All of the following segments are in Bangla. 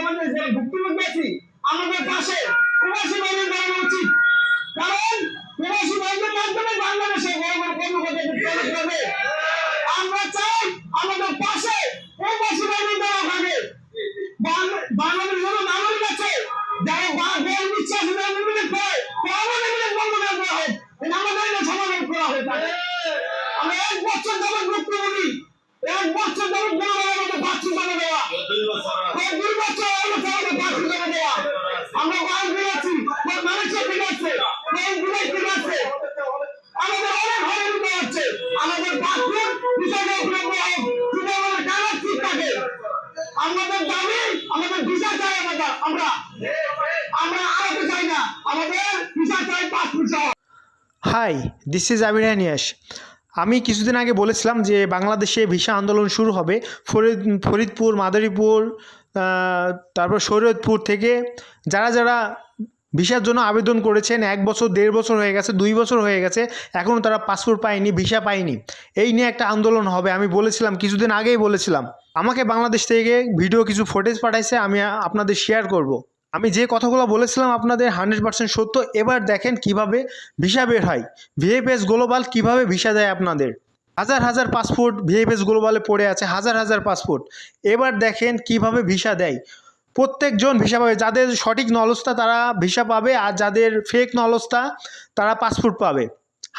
আমাদের যে ভুক্তভোগী আছি আমাদের পাশে প্রবাসী ভাইদের দাঁড়ানো উচিত কারণ প্রবাসী ভাইদের মাধ্যমে বাংলাদেশে বড় বড় কর্মকর্তাদের করবে hi this is Abir Haniyas আমি কিছুদিন আগে বলেছিলাম যে বাংলাদেশে ভিসা আন্দোলন শুরু হবে। ফরিদ, ফরিদপুর, মাদারীপুর তারপর শরীয়তপুর থেকে যারা যারা ভিসার জন্য আবেদন করেছেন, এক বছর, দেড় বছর হয়ে গেছে, দুই বছর হয়ে গেছে এখনও তারা পাসপোর্ট পায়নি, ভিসা পায়নি। এই নিয়ে একটা আন্দোলন হবে, আমি বলেছিলাম, কিছুদিন আগেই বলেছিলাম। আমাকে বাংলাদেশ থেকে ভিডিও কিছু ফুটেজ পাঠাইছে, আমি আপনাদের শেয়ার করব। আমি যে কথাগুলো বলেছিলাম আপনাদের হান্ড্রেড পার্সেন্ট সত্য, এবার দেখেন কীভাবে ভিসা বের হয়। ভিএফএস গ্লোবাল কীভাবে ভিসা দেয় আপনাদের? হাজার হাজার পাসপোর্ট ভিএফএস গ্লোবালে পড়ে আছে, হাজার হাজার পাসপোর্ট। এবার দেখেন কীভাবে ভিসা দেয়। প্রত্যেকজন ভিসা পাবে, যাদের সঠিক নলস্তা তারা ভিসা পাবে আর যাদের ফেক নলস্তা তারা পাসপোর্ট পাবে,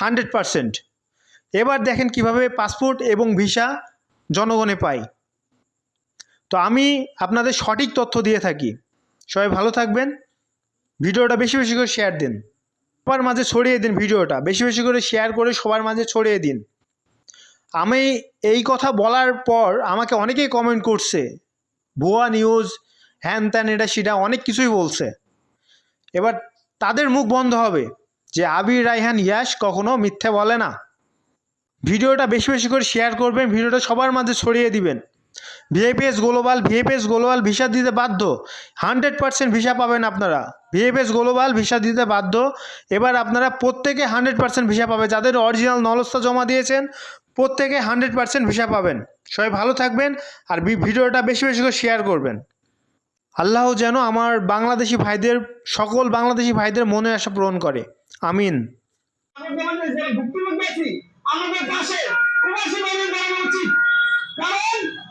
হান্ড্রেড পারসেন্ট। এবার দেখেন কীভাবে পাসপোর্ট এবং ভিসা জনগণে পায়। তো আমি আপনাদের সঠিক তথ্য দিয়ে থাকি। সবাই ভালো থাকবেন। ভিডিওটা বেশি বেশি করে শেয়ার দিন। সবার মাঝে ছড়িয়ে দিন ভিডিওটা। বেশি বেশি করে শেয়ার করে সবার মাঝে ছড়িয়ে দিন। আমি এই কথা বলার পর আমাকে অনেকেই কমেন্ট করছে। ভুয়া নিউজ হ্যান ত্যান, এটা সেটা অনেক কিছুই বলছে। এবার তাদের মুখ বন্ধ হবে যে আবির রাইহান ইয়াস কখনো মিথ্যে বলে না। ভিডিওটা বেশি বেশি করে শেয়ার করবেন, ভিডিওটা সবার মাঝে ছড়িয়ে দিবেন। VFS global VFS global visa দিতে বাধ্য। হান্ড্রেড পার্সেন্ট ভিসা পাবেন আপনারা। ভিএপিএস গ্লোবাল ভিসা দিতে বাধ্য। এবার আপনারা প্রত্যেকে হান্ড্রেড পার্সেন্ট ভিসা পাবে। যাদের অরিজিনাল নলস্তা জমা দিয়েছেন, প্রত্যেকে হান্ড্রেড পার্সেন্ট ভিসা পাবেন। সবাই ভালো থাকবেন আর ভিডিওটা বেশি বেশি করে শেয়ার করবেন। আল্লাহ যেন আমার বাংলাদেশি ভাইদের, সকল বাংলাদেশি ভাইদের মনে আশা পূরণ করে। আমিন। কারণ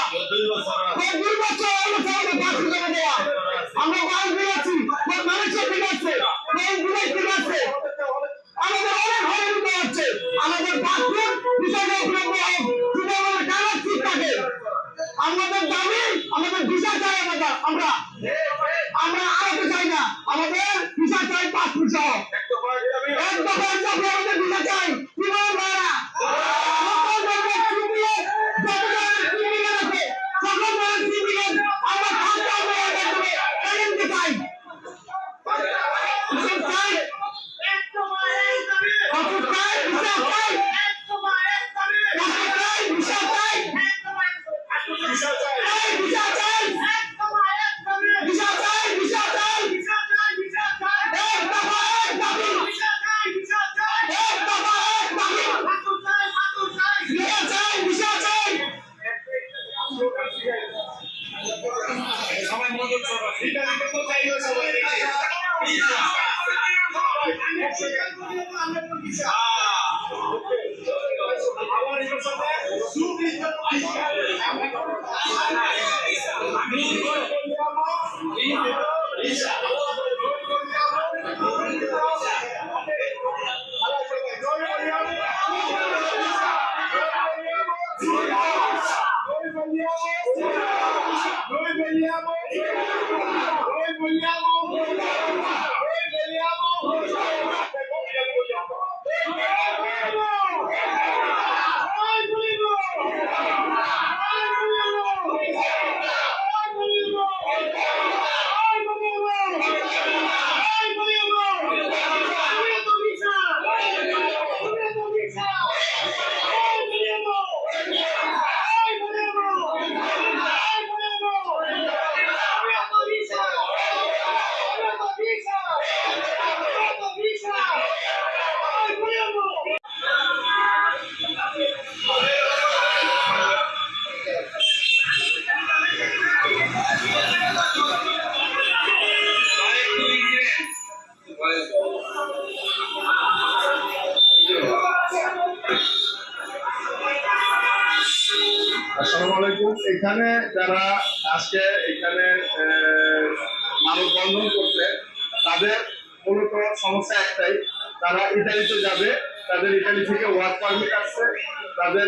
passport peleamos, hoy peleamos, hoy peleamos. এখানে যারা আজকে এখানে মানববন্ধন করছে, তাদের মূলত সমস্যা একটাই, তারা ইটালিতে যাবে, তাদের ইটালি থেকে ওয়ার্ক পারমিট আসছে, তাদের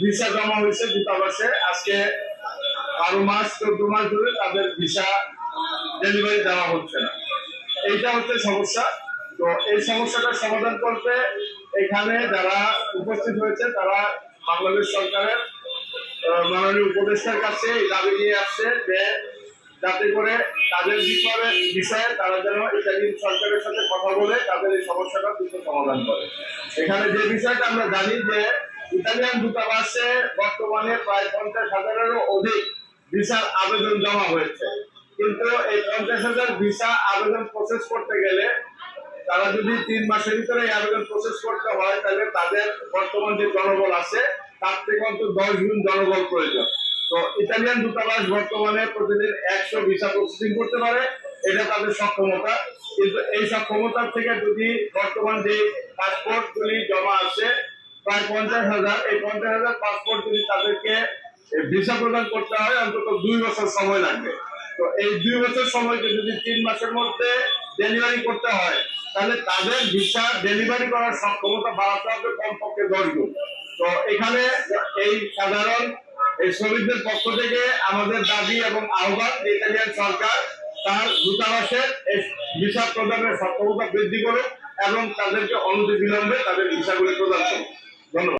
ভিসা জমা হয়েছে দূতাবাসে, আজকে বারো মাস, চোদ্দ মাস ধরে তাদের ভিসা ডেলিভারি দেওয়া হচ্ছে না। এইটা হচ্ছে সমস্যা। তো এই সমস্যাটার সমাধান করতে এখানে যারা উপস্থিত হয়েছে, তারা বাংলাদেশ সরকারের মাননীয় উপদেষ্টার কাছে এই দাবি নিয়ে আসছে যে যাতে করে তাদের বিষয়ে বিষয়ে তারা যেন ইতালি সরকারের সাথে কথা বলে তাদের এই সমস্যাটা দ্রুত সমাধান করে। এখানে যে বিষয়টা আমরা জানি যে ইতালিয়ান দূতাবাসে বর্তমানে প্রায় পঞ্চাশ হাজারেরও অধিক ভিসার আবেদন জমা হয়েছে। কিন্তু এই পঞ্চাশ হাজার ভিসা আবেদন প্রসেস করতে গেলে তারা যদি তিন মাসের ভিতরে এই আবেদন প্রসেস করতে হয়, তাহলে তাদের বর্তমান যে জনবল আছে তার থেকে অন্তত দশ গুণ জনবল প্রয়োজন। তো ইতালিয়ান দূতাবাস বর্তমানে প্রতিদিন একশো ভিসা প্রসেসিং করতে পারে, এটা তাদের সক্ষমতা। কিন্তু এই সক্ষমতার থেকে যদি বর্তমান যে পাসপোর্ট গুলি জমা আছে, প্রায় পঞ্চাশ হাজার, এই পঞ্চাশ হাজার পাসপোর্ট যদি তাদেরকে ভিসা প্রদান করতে হয়, অন্তত দুই বছর সময় লাগবে। তো এই দুই বছর সময়কে যদি তিন মাসের মধ্যে ডেলিভারি করতে হয়, তাহলে তাদের ভিসা ডেলিভারি করার সক্ষমতা বাড়াতে হবে কমপক্ষে দশ গুণ। তো এখানে এই সাধারণ, এই শ্রমিকদের পক্ষ থেকে আমাদের দাবি এবং আহ্বান ইতালিয়ান সরকার তার দূতাবাসের ভিসা প্রদানের সক্ষমতা বৃদ্ধি করুক এবং তাদেরকে অনতি বিলম্বে তাদের ভিসাগুলি প্রদান করুক। ধন্যবাদ।